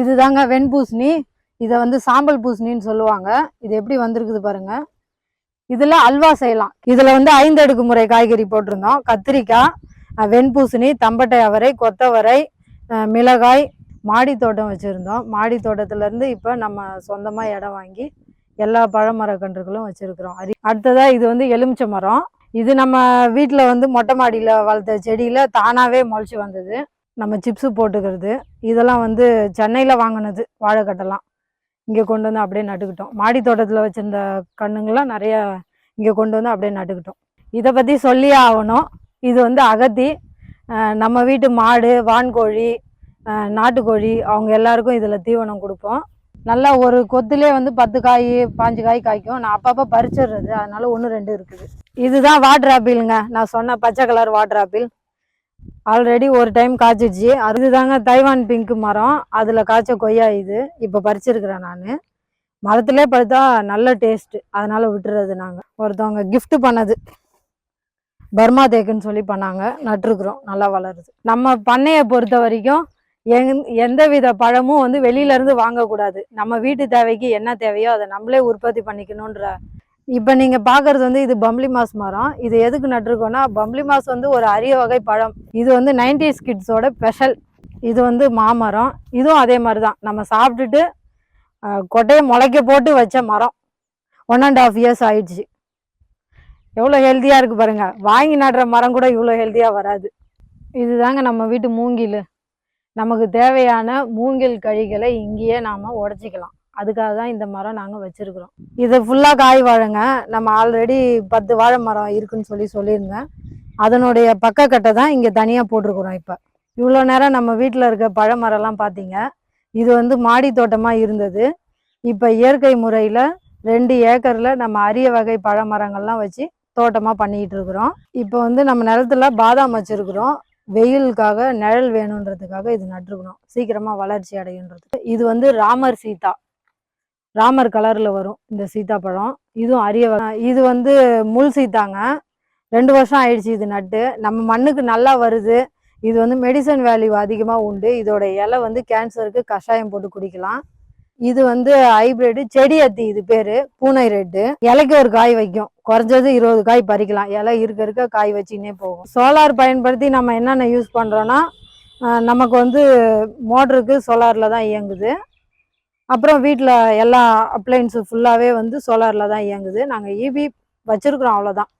இதுதாங்க வெண்பூசணி. இதை வந்து சாம்பல் பூசணின்னு சொல்லுவாங்க. இது எப்படி வந்திருக்குது பாருங்க. இதில் அல்வா செய்யலாம். இதில் வந்து ஐந்து அடுக்கு முறை காய்கறி போட்டிருந்தோம். கத்திரிக்காய் வெண்பூசணி தம்பட்டை அவரை கொத்தவரை மிளகாய் மாடி தோட்டம் வச்சுருந்தோம். மாடி தோட்டத்துலேருந்து இப்போ நம்ம சொந்தமாக இடம் வாங்கி எல்லா பழமரக்கன்றுகளும் வச்சுருக்குறோம். அது அடுத்ததாக இது வந்து எலுமிச்சை மரம். இது நம்ம வீட்டில் வந்து மொட்டை மாடியில் வளர்த்த செடியில் தானாகவே முளைச்சி வந்தது. நம்ம சிப்ஸு போட்டுக்கிறது. இதெல்லாம் வந்து சென்னையில் வாங்கினது வாழைக்கட்டெல்லாம். இங்கே கொண்டு வந்து அப்படியே நட்டுக்கிட்டோம். மாடி தோட்டத்தில் வச்சுருந்த கண்ணுங்களாம் நிறைய இங்கே கொண்டு வந்து அப்படியே நட்டுக்கிட்டோம். இதை பற்றி சொல்லியே ஆகணும். இது வந்து அகத்தி நம்ம வீட்டு மாடு வான்கோழி நாட்டுக்கோழி அவங்க எல்லாருக்கும் இதில் தீவனம் கொடுப்போம். நல்லா ஒரு கொத்துலேயே வந்து பத்து காய் பாஞ்சு காய் காய்க்கும். நான் அப்பப்போ பறிச்சிடுறது. அதனால ஒன்று ரெண்டு இருக்குது. இதுதான் வாட்டர் ஆப்பிளுங்க. நான் சொன்ன பச்சை கலர் வாட்டர் ஆப்பிள். ஆல்ரெடி ஒரு டைம் காய்ச்சிடுச்சு அதுதாங்க தைவான் பிங்க் மரம். அதில் காய்ச்ச கொய்யா இது. இப்போ பறிச்சிருக்கிறேன் நான். மரத்திலே பழுத்தா நல்ல டேஸ்ட்டு அதனால விட்டுறது நாங்கள் ஒருத்தவங்க கிஃப்ட் பண்ணது. பர்மா தேக்குன்னு சொல்லி பண்ணாங்க. நட்டுருக்குறோம். நல்லா வளருது. நம்ம பண்ணையை பொறுத்த வரைக்கும் எங் எந்த வித பழமும் வந்து வெளியிலேருந்து வாங்கக்கூடாது. நம்ம வீட்டு தேவைக்கு என்ன தேவையோ அதை நம்மளே உற்பத்தி பண்ணிக்கணுன்ற இப்போ நீங்கள் பார்க்குறது வந்து இது பம்ப்ளி மாஸ் மரம். இது எதுக்கு நட்டுருக்கோன்னா பம்ப்ளி மாஸ் வந்து ஒரு அரிய வகை பழம். இது வந்து நைன்டிஸ் கிட்ஸோட ஸ்பெஷல். இது வந்து மாமரம். இதுவும் அதே மாதிரி தான் நம்ம சாப்பிட்டுட்டு கொட்டையை முளைக்க போட்டு வச்ச மரம். ஒன் அண்ட் ஆஃப் இயர்ஸ் ஆயிடுச்சு. எவ்வளோ ஹெல்த்தியாக இருக்குது பாருங்கள் வாங்கி நடுற மரம் கூட இவ்வளோ ஹெல்த்தியாக வராது. இதுதாங்க நம்ம வீட்டு மூங்கில். நமக்கு தேவையான மூங்கில் கழிகளை இங்கேயே நாம் உடச்சிக்கலாம். அதுக்காக தான் இந்த மரம் நாங்கள் வச்சுருக்குறோம். இது ஃபுல்லாக காய் வாழைங்க. நம்ம ஆல்ரெடி பத்து வாழை மரம் இருக்குன்னு சொல்லி சொல்லியிருந்தேன். அதனுடைய பக்கக்கட்டை தான் இங்கே தனியாக போட்டிருக்குறோம் இப்போ. இவ்வளோ நேரம் நம்ம வீட்டில் இருக்க பழமரம்லாம் பார்த்தீங்க இது வந்து மாடி தோட்டமாக இருந்தது. இப்போ இயற்கை முறையில் ரெண்டு ஏக்கரில் நம்ம அரிய வகை பழமரங்கள்லாம் வச்சு தோட்டமாக பண்ணிக்கிட்டு இருக்கிறோம். இப்போ வந்து நம்ம நிலத்துல பாதாம் வச்சுருக்குறோம். வெயிலுக்காக நிழல் வேணுன்றதுக்காக இது நட்டுருக்குறோம் சீக்கிரமாக வளர்ச்சி அடையுன்றதுக்கு. இது வந்து ராமர் சீதா. ராமர் கலரில் வரும் இந்த சீதாப்பழம். இதுவும் அரிய இது வந்து முள் சீத்தாங்க. ரெண்டு வருஷம் ஆயிடுச்சு இது நட்டு. நம்ம மண்ணுக்கு நல்லா வருது. இது வந்து மெடிசன் வேல்யூ அதிகமாக உண்டு. இதோட இலை வந்து கேன்சருக்கு கஷாயம் போட்டு குடிக்கலாம். இது வந்து ஹைபிரிட் செடி அத்தி இது பேரு. பூனை ரெட்டு. இலைக்கு ஒரு காய் வைக்கும். குறைஞ்சது இருபது காய் பறிக்கலாம். இலை இருக்க இருக்க காய் வச்சுக்கினே போகும். சோலார் பயன்படுத்தி நம்ம என்னென்ன யூஸ் பண்ணுறோன்னா நமக்கு வந்து மோட்டருக்கு சோலாரில் தான் இயங்குது. அப்புறம் வீட்டில் எல்லா அப்ளைன்ஸு ஃபுல்லாகவே வந்து சோலாரில் தான் இயங்குது. நாங்கள் ஈபி வச்சுருக்குறோம் அவ்வளோதான்